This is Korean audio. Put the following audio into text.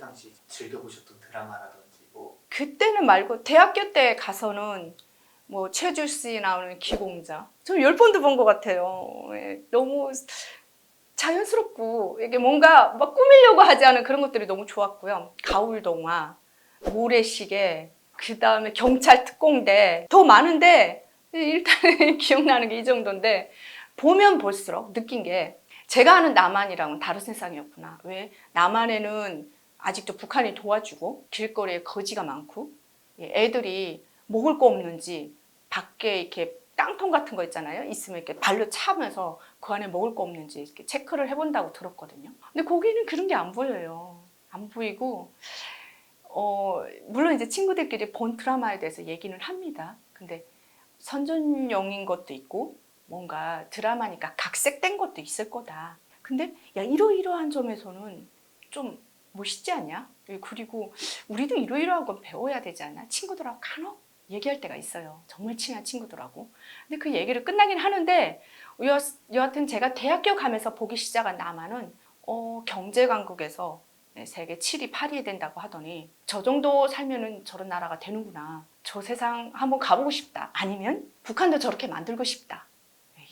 당시 즐겨보셨던 드라마라든지 뭐 그때는 말고 대학교 때 가서는 뭐 최주 씨 나오는 기공자 저 열 번도 본 것 같아요. 예, 너무 자연스럽고 이게 뭔가 막 꾸미려고 하지 않은 그런 것들이 너무 좋았고요. 가울동화, 모래시계, 그 다음에 경찰 특공대 더 많은데 일단 기억나는 게 이 정도인데 보면 볼수록 느낀 게 제가 아는 남한이랑은 다른 세상이었구나. 왜 남한에는 아직도 북한이 도와주고 길거리에 거지가 많고 예, 애들이 먹을 거 없는지 밖에 이렇게 땅통 같은 거 있잖아요. 있으면 이렇게 발로 차면서 그 안에 먹을 거 없는지 이렇게 체크를 해본다고 들었거든요. 근데 거기는 그런 게 안 보여요. 안 보이고 어, 물론 이제 친구들끼리 본 드라마에 대해서 얘기는 합니다. 근데 선전용인 것도 있고 뭔가 드라마니까 각색된 것도 있을 거다. 근데 야 이러이러한 점에서는 좀 멋있지 않냐? 그리고 우리도 이러이러한 건 배워야 되지 않나? 친구들하고 간혹 얘기할 때가 있어요. 정말 친한 친구들하고. 근데 그 얘기를 끝나긴 하는데 여, 여하튼 제가 대학교 가면서 보기 시작한 남한은 어, 경제 강국에서 네, 세계 7위, 8위 된다고 하더니 저 정도 살면은 저런 나라가 되는구나. 저 세상 한번 가보고 싶다. 아니면 북한도 저렇게 만들고 싶다.